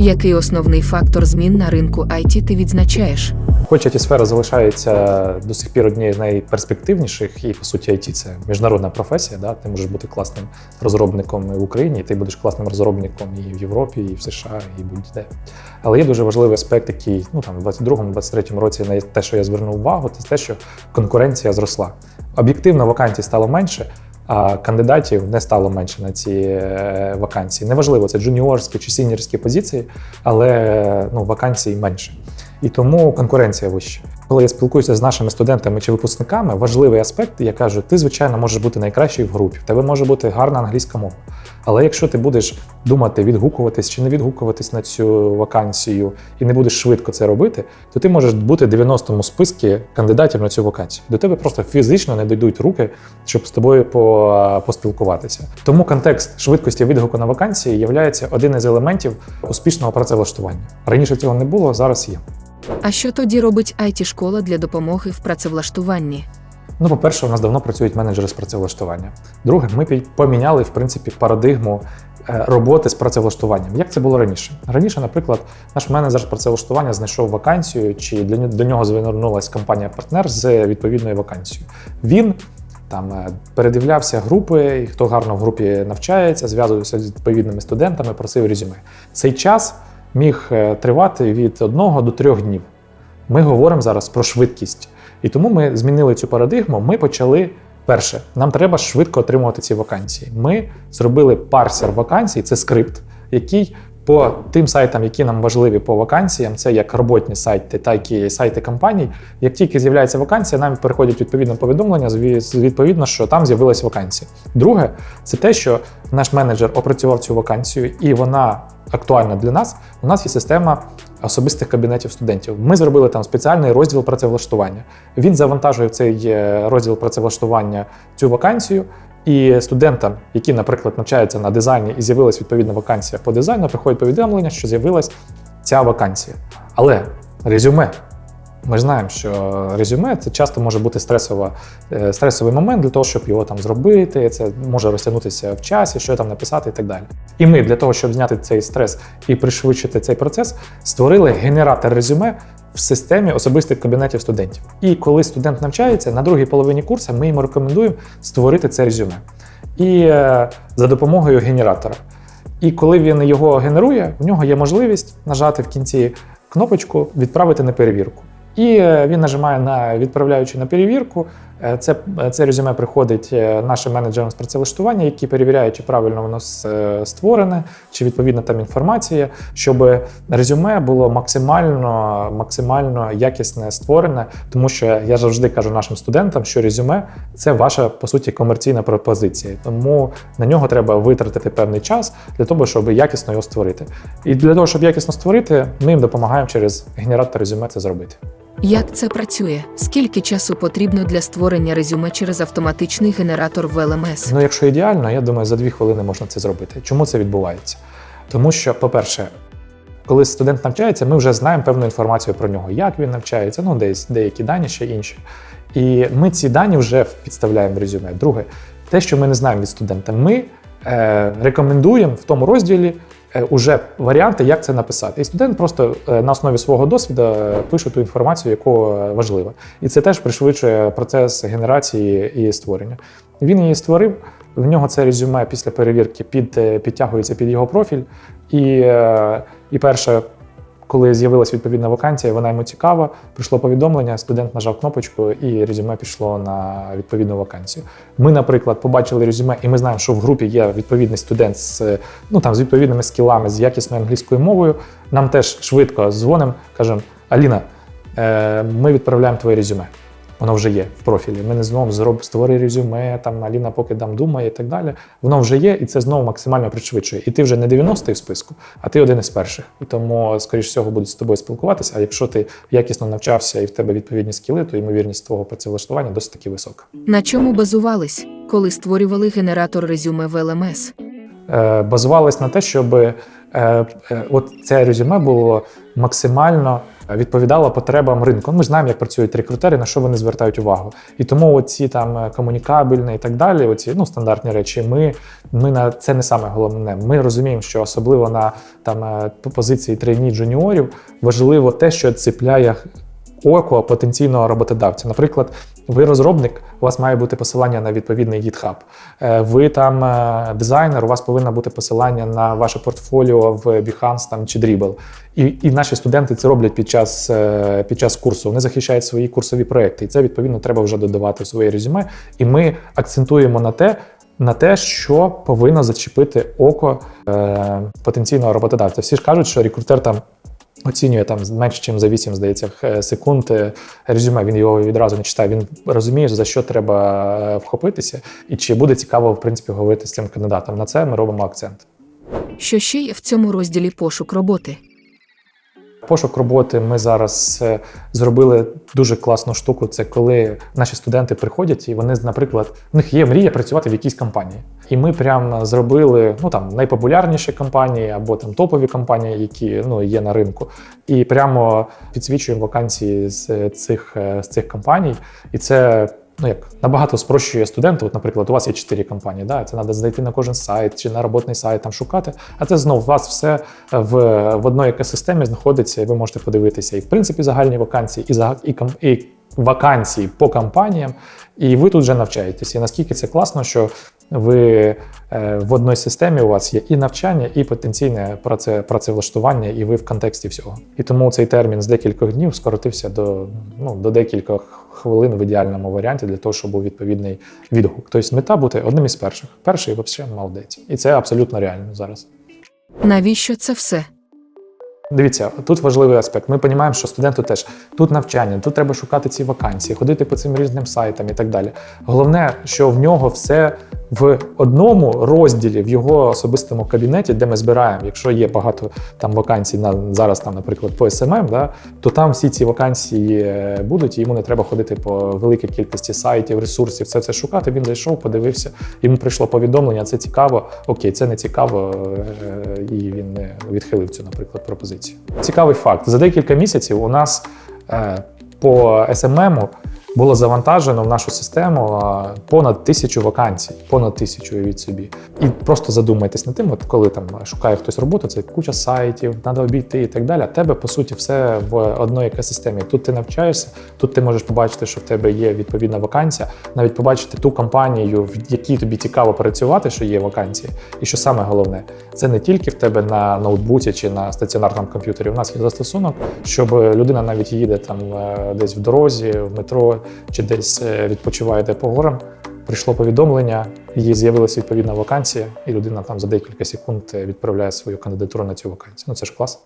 Який основний фактор змін на ринку IT ти відзначаєш? Хоч it сфера залишається до сих пір однією з найперспективніших, і по суті, IT – це міжнародна професія. Да? Ти можеш бути класним розробником в Україні, і ти будеш класним розробником і в Європі, і в США, і будь-де. Але є дуже важливий аспект, який ну там в 22-23 році на те, що я звернув увагу, це те, що конкуренція зросла. Об'єктивно вакансій стало менше. А кандидатів не стало менше на ці е, вакансії. Неважливо, це джуніорські чи сіньорські позиції, але ну, вакансій менше. І тому конкуренція вища. Коли я спілкуюся з нашими студентами чи випускниками, важливий аспект, я кажу, ти, звичайно, можеш бути найкращий в групі, в тебе може бути гарна англійська мова. Але якщо ти будеш думати, відгукуватись чи не відгукуватись на цю вакансію і не будеш швидко це робити, то ти можеш бути в 90-му списку кандидатів на цю вакансію. До тебе просто фізично не дійдуть руки, щоб з тобою по- поспілкуватися. Тому контекст швидкості відгуку на вакансії є один із елементів успішного працевлаштування. Раніше цього не було, зараз є. А що тоді робить it школа для допомоги в працевлаштуванні? Ну, по-перше, у нас давно працюють менеджери з працевлаштування. Друге, ми поміняли в принципі парадигму е, роботи з працевлаштуванням. Як це було раніше? Раніше, наприклад, наш менеджер з працевлаштування знайшов вакансію, чи до нього звернулася компанія-партнер з відповідною вакансією. Він там е, передивлявся групи, хто гарно в групі навчається, зв'язувався з відповідними студентами, просив резюме. Цей час міг е, тривати від одного до трьох днів. Ми говоримо зараз про швидкість. І тому ми змінили цю парадигму. Ми почали перше, нам треба швидко отримувати ці вакансії. Ми зробили парсер вакансій, це скрипт, який по тим сайтам, які нам важливі по вакансіям, це як роботні сайти, так і сайти компаній. Як тільки з'являється вакансія, нам приходять відповідне повідомлення, відповідно, що там з'явилась вакансія. Друге, це те, що наш менеджер опрацював цю вакансію, і вона актуальна для нас. У нас є система особистих кабінетів студентів. Ми зробили там спеціальний розділ працевлаштування. Він завантажує цей е, розділ працевлаштування цю вакансію. І студентам, які, наприклад, навчаються на дизайні і з'явилась відповідна вакансія по дизайну, приходить повідомлення, що з'явилась ця вакансія. Але резюме. Ми знаємо, що резюме це часто може бути стресова, е, стресовий момент для того, щоб його там зробити. Це може розтягнутися в часі, що там написати і так далі. І ми для того, щоб зняти цей стрес і пришвидшити цей процес, створили генератор резюме в системі особистих кабінетів студентів. І коли студент навчається, на другій половині курсу ми йому рекомендуємо створити це резюме. І е, за допомогою генератора. І коли він його генерує, в нього є можливість нажати в кінці кнопочку Відправити на перевірку. І е, він нажимає на відправляючи на перевірку. Е, Це, це резюме приходить е, нашим менеджерам з працевлаштування, які перевіряють, чи правильно воно е, створене, чи відповідна там інформація, щоб резюме було максимально, максимально якісне створене, тому що я завжди кажу нашим студентам, що резюме це ваша по суті комерційна пропозиція. Тому на нього треба витратити певний час для того, щоб якісно його створити. І для того, щоб якісно створити, ми їм допомагаємо через генератор резюме це зробити. Як це працює? Скільки часу потрібно для створення резюме через автоматичний генератор в LMS? Ну, якщо ідеально, я думаю, за дві хвилини можна це зробити. Чому це відбувається? Тому що, по-перше, коли студент навчається, ми вже знаємо певну інформацію про нього, як він навчається, ну десь деякі дані ще інші. І ми ці дані вже підставляємо в резюме. Друге, те, що ми не знаємо від студента, ми е, рекомендуємо в тому розділі уже варіанти, як це написати. І студент просто е, на основі свого досвіду е, пише ту інформацію, яку е, важлива. І це теж пришвидшує процес генерації і створення. Він її створив. В нього це резюме після перевірки під, е, підтягується під його профіль. І, е, і перше, коли з'явилася відповідна вакансія, вона йому цікава. Прийшло повідомлення, студент нажав кнопочку, і резюме пішло на відповідну вакансію. Ми, наприклад, побачили резюме, і ми знаємо, що в групі є відповідний студент з, ну, там, з відповідними скілами, з якісною англійською мовою. Нам теж швидко дзвонимо, кажемо: Аліна, е, ми відправляємо твоє резюме. Воно вже є в профілі. Ми не знову зроб створи резюме, там Аліна поки там думає і так далі. Воно вже є, і це знову максимально пришвидшує. І ти вже не 90-й в списку, а ти один із перших. І тому, скоріш всього, будуть з тобою спілкуватися. А якщо ти якісно навчався і в тебе відповідні скіли, то ймовірність твого працевлаштування досить таки висока. На чому базувались, коли створювали генератор резюме в LMS? е, базувалась на те, щоб е, е, от це резюме було максимально відповідало потребам ринку. Ми знаємо, як працюють рекрутери, на що вони звертають увагу. І тому оці там е, комунікабельні і так далі, оці ну, стандартні речі, ми, ми на це не саме головне. Ми розуміємо, що особливо на там е, позиції трейні джуніорів важливо те, що цепляє око потенційного роботодавця. Наприклад, ви розробник, у вас має бути посилання на відповідний GitHub. Е, Ви там е, дизайнер, у вас повинно бути посилання на ваше портфоліо в Behance там, чи Dribble. І, і наші студенти це роблять під час, е, під час курсу. Вони захищають свої курсові проекти. І це відповідно треба вже додавати в своє резюме. І ми акцентуємо на те. На те, що повинно зачепити око е, потенційного роботодавця. Всі ж кажуть, що рекрутер там оцінює там менше, ніж за 8, здається, секунд е, резюме. Він його відразу не читає. Він розуміє, за що треба е, вхопитися, і чи буде цікаво в принципі говорити з цим кандидатом. На це ми робимо акцент. Що ще є в цьому розділі пошук роботи? Пошук роботи ми зараз е, зробили дуже класну штуку. Це коли наші студенти приходять і вони, наприклад, в них є мрія працювати в якійсь компанії. І ми прямо зробили ну там найпопулярніші компанії або там топові компанії, які ну є на ринку, і прямо підсвічуємо вакансії з цих е, з цих компаній. І це ну як набагато спрощує студенту. От, наприклад, у вас є чотири компанії, да, це треба зайти на кожен сайт чи на роботний сайт там шукати. А це знов у вас все в, в одній екосистемі знаходиться, і ви можете подивитися. І в принципі загальні вакансії, і, за- і, і вакансії по компаніям, і ви тут вже навчаєтесь. І наскільки це класно, що ви е, в одній системі у вас є і навчання, і потенційне праце, працевлаштування, і ви в контексті всього. І тому цей термін з декількох днів скоротився до, ну, до декількох хвилин в ідеальному варіанті для того, щоб був відповідний відгук. Тобто мета бути одним із перших. Перший взагалі молодець. І це абсолютно реально зараз. Навіщо це все? Дивіться, тут важливий аспект. Ми розуміємо, що студенту теж тут навчання, тут треба шукати ці вакансії, ходити по цим різним сайтам і так далі. Головне, що в нього все в одному розділі в його особистому кабінеті, де ми збираємо. Якщо є багато там вакансій на зараз, там, наприклад, по SMM, да, то там всі ці вакансії е, будуть, і йому не треба ходити по великій кількості сайтів, ресурсів, це все шукати. Він зайшов, подивився, йому прийшло повідомлення, це цікаво, окей, це не цікаво, е, і він не відхилив цю, наприклад, пропозицію. Цікавий факт: за декілька місяців у нас е, по SMM було завантажено в нашу систему понад тисячу вакансій, понад тисячу від собі. І просто задумайтесь над тим, от коли там шукає хтось роботу, це куча сайтів, треба обійти і так далі. А тебе по суті все в одній екосистемі. Тут ти навчаєшся, тут ти можеш побачити, що в тебе є відповідна вакансія, навіть побачити ту компанію, в якій тобі цікаво працювати, що є вакансії. І що саме головне, це не тільки в тебе на ноутбуці чи на стаціонарному комп'ютері. У нас є застосунок, щоб людина навіть їде там е, десь в дорозі, в метро чи десь відпочиваєте по горам. Прийшло повідомлення, їй з'явилася відповідна вакансія, і людина там за декілька секунд е, відправляє свою кандидатуру на цю вакансію. Ну це ж клас.